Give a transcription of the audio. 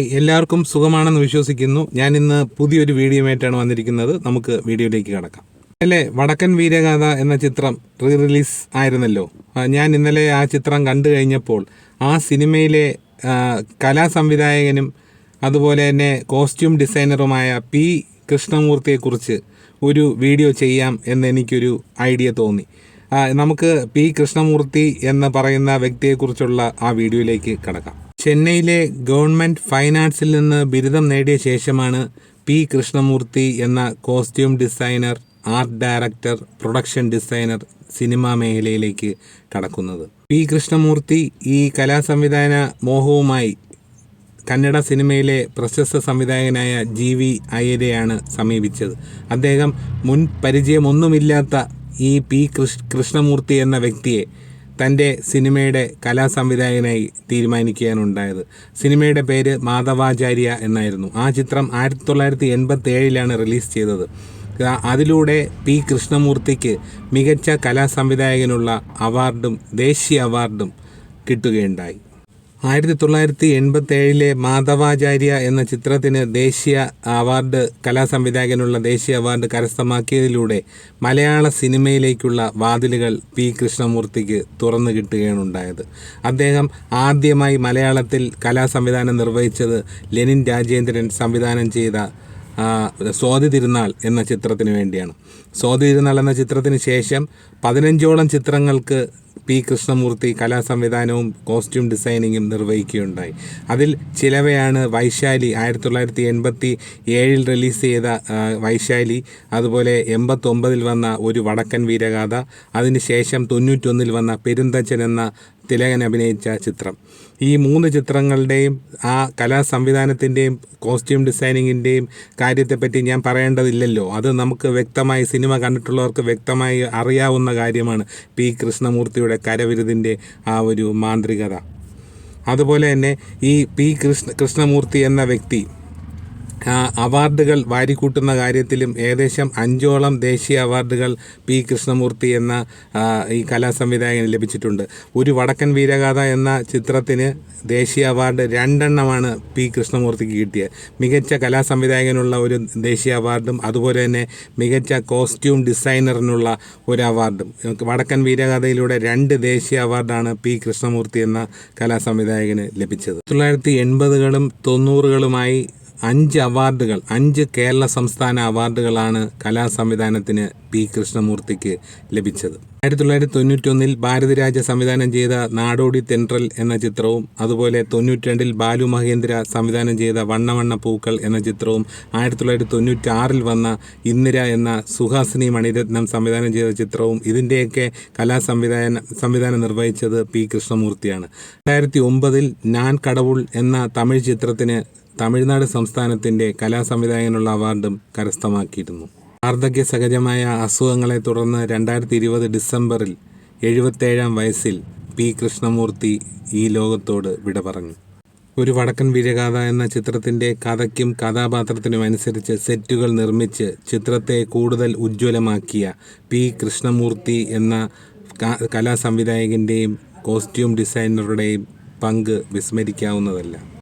എല്ലാവർക്കും സുഖമാണെന്ന് വിശ്വസിക്കുന്നു. ഞാൻ ഇന്ന് പുതിയൊരു വീഡിയോയുമായിട്ടാണ് വന്നിരിക്കുന്നത്. നമുക്ക് വീഡിയോയിലേക്ക് കടക്കാം. ഇന്നലെ വടക്കൻ വീരഗാഥ എന്ന ചിത്രം റീ റിലീസ് ആയിരുന്നല്ലോ ഞാൻ ഇന്നലെ ആ ചിത്രം കണ്ടു കഴിഞ്ഞപ്പോൾ ആ സിനിമയിലെ കലാസംവിധായകനും അതുപോലെ തന്നെ കോസ്റ്റ്യൂം ഡിസൈനറുമായ പി കൃഷ്ണമൂർത്തിയെക്കുറിച്ച് ഒരു വീഡിയോ ചെയ്യാം എന്ന് എനിക്കൊരു ഐഡിയ തോന്നി. നമുക്ക് പി കൃഷ്ണമൂർത്തി എന്ന് പറയുന്ന വ്യക്തിയെക്കുറിച്ചുള്ള ആ വീഡിയോയിലേക്ക് കടക്കാം. ചെന്നൈയിലെ ഗവൺമെന്റ് ഫൈൻ നിന്ന് ബിരുദം നേടിയ ശേഷമാണ് പി കൃഷ്ണമൂർത്തി എന്ന costume designer art director production designer cinema മേഖലയിലേക്ക് കടക്കുന്നത്. പി കൃഷ്ണമൂർത്തി ഈ കലാസംവിധാന മോഹവുമായി കന്നഡ സിനിമയിലെ പ്രശസ്ത സംവിധായകനായ ജി വി അയ്യരെയാണ് സമീപിച്ചത്. അദ്ദേഹം മുൻ പരിചയമൊന്നുമില്ലാത്ത ഈ പി കൃഷ് കൃഷ്ണമൂർത്തി എന്ന വ്യക്തിയെ തന്റെ സിനിമയുടെ കലാസംവിധായകനായി തീരുമാനിക്കുകയാണ് ഉണ്ടായത് സിനിമയുടെ പേര് മാധവാചാര്യ എന്നായിരുന്നു. ആ ചിത്രം ആയിരത്തി തൊള്ളായിരത്തി എൺപത്തി ഏഴിലാണ് റിലീസ് ചെയ്തത്. അതിലൂടെ പി കൃഷ്ണമൂർത്തിക്ക് മികച്ച കലാസംവിധായകനുള്ള അവാർഡും ദേശീയ അവാർഡും കിട്ടുകയുണ്ടായി. ആയിരത്തി തൊള്ളായിരത്തി എൺപത്തി ഏഴിലെ മാധവാചാര്യ എന്ന ചിത്രത്തിന് ദേശീയ അവാർഡ് കലാസംവിധായകനുള്ള ദേശീയ അവാർഡ് കരസ്ഥമാക്കിയതിലൂടെ മലയാള സിനിമയിലേക്കുള്ള വാതിലുകൾ പി. കൃഷ്ണമൂർത്തിക്ക് തുറന്നു കിട്ടുകയാണ് ഉണ്ടായത് അദ്ദേഹം ആദ്യമായി മലയാളത്തിൽ കലാസംവിധാനം നിർവഹിച്ചത് ലെനിൻ രാജേന്ദ്രൻ സംവിധാനം ചെയ്ത സ്വാതി തിരുനാൾ എന്ന ചിത്രത്തിന് വേണ്ടിയാണ്. സ്വാതി തിരുനാൾ എന്ന ചിത്രത്തിന് ശേഷം പതിനഞ്ചോളം ചിത്രങ്ങൾക്ക് പി കൃഷ്ണമൂർത്തി കലാ സംവിധാനവും കോസ്റ്റ്യൂം ഡിസൈനിങ്ങും നിർവഹിക്കുകയുണ്ടായി. അതിൽ ചിലവയാണ് വൈശാലി ആയിരത്തി തൊള്ളായിരത്തി എൺപത്തി ഏഴിൽ റിലീസ് ചെയ്ത വൈശാലി അതുപോലെ എൺപത്തൊമ്പതിൽ വന്ന ഒരു വടക്കൻ വീരഗാഥ അതിനുശേഷം തൊണ്ണൂറ്റൊന്നിൽ വന്ന പെരുന്തച്ചൻ എന്ന തിലകൻ അഭിനയിച്ച ചിത്രം. ഈ മൂന്ന് ചിത്രങ്ങളുടെയും ആ കലാ സംവിധാനത്തിന്റെയും കോസ്റ്റ്യൂം ഡിസൈനിങ്ങിന്റെയും കാര്യത്തെപ്പറ്റി ഞാൻ പറയേണ്ടതില്ലല്ലോ. അത് നമുക്ക് വ്യക്തമായി സിനിമ കണ്ടിട്ടുള്ളവർക്ക് വ്യക്തമായി അറിയാവുന്ന കാര്യമാണ് പി കൃഷ്ണമൂർത്തിയുടെ കരവിരുതിന്റെ ആ ഒരു മാന്ത്രികത. അതുപോലെ തന്നെ ഈ പി കൃഷ്ണ കൃഷ്ണമൂർത്തി എന്ന വ്യക്തി അവാർഡുകൾ വാരിക്കൂട്ടുന്ന കാര്യത്തിലും ഏകദേശം അഞ്ചോളം ദേശീയ അവാർഡുകൾ പി കൃഷ്ണമൂർത്തി എന്ന ഈ കലാസംവിധായകന് ലഭിച്ചിട്ടുണ്ട്. ഒരു വടക്കൻ വീരഗാഥ എന്ന ചിത്രത്തിന് ദേശീയ അവാർഡ് രണ്ടെണ്ണമാണ് പി കൃഷ്ണമൂർത്തിക്ക് കിട്ടിയത്. മികച്ച കലാസംവിധായകനുള്ള ഒരു ദേശീയ അവാർഡും അതുപോലെ തന്നെ മികച്ച കോസ്റ്റ്യൂം ഡിസൈനറിനുള്ള ഒരു അവാർഡും. വടക്കൻ വീരഗാഥയിലൂടെ രണ്ട് ദേശീയ അവാർഡാണ് പി കൃഷ്ണമൂർത്തി എന്ന കലാസംവിധായകന് ലഭിച്ചത്. തൊള്ളായിരത്തി എൺപതുകളും തൊണ്ണൂറുകളുമായി അഞ്ച് അവാർഡുകൾ അഞ്ച് കേരള സംസ്ഥാന അവാർഡുകളാണ് കലാസംവിധാനത്തിന് പി. കൃഷ്ണമൂർത്തിക്ക് ലഭിച്ചത്. ആയിരത്തി തൊള്ളായിരത്തി തൊണ്ണൂറ്റൊന്നിൽ ഭാരതിരാജ സംവിധാനം ചെയ്ത നാടോടി തെൻട്രൽ എന്ന ചിത്രവും അതുപോലെ തൊണ്ണൂറ്റിരണ്ടിൽ ബാലു മഹേന്ദ്ര സംവിധാനം ചെയ്ത വണ്ണവണ്ണ പൂക്കൾ എന്ന ചിത്രവും ആയിരത്തി തൊള്ളായിരത്തി തൊണ്ണൂറ്റി ആറിൽ വന്ന ഇന്ദിര എന്ന സുഹാസിനി മണിരത്നം സംവിധാനം ചെയ്ത ചിത്രവും ഇതിന്റെയൊക്കെ കലാസംവിധാന സംവിധാനം നിർവഹിച്ചത് പി. കൃഷ്ണമൂർത്തിയാണ്. രണ്ടായിരത്തി ഒമ്പതിൽ ഞാൻ കടവുൾ എന്ന തമിഴ് ചിത്രത്തിന് തമിഴ്നാട് സംസ്ഥാനത്തിന്റെ കലാസംവിധായകനുള്ള അവാർഡും കരസ്ഥമാക്കിയിരുന്നു. വാർദ്ധക്യ സഹജമായ അസുഖങ്ങളെ തുടർന്ന് രണ്ടായിരത്തി ഇരുപത് ഡിസംബറിൽ എഴുപത്തേഴാം വയസ്സിൽ പി കൃഷ്ണമൂർത്തി ഈ ലോകത്തോട് വിട പറഞ്ഞു. ഒരു വടക്കൻ വീരഗാഥ എന്ന ചിത്രത്തിന്റെ കഥയ്ക്കും കഥാപാത്രത്തിനും അനുസരിച്ച് സെറ്റുകൾ നിർമ്മിച്ച് ചിത്രത്തെ കൂടുതൽ ഉജ്ജ്വലമാക്കിയ പി കൃഷ്ണമൂർത്തി എന്ന കലാസംവിധായകന്റെയും കോസ്റ്റ്യൂം ഡിസൈനറുടെയും പങ്ക് വിസ്മരിക്കാവുന്നതല്ല.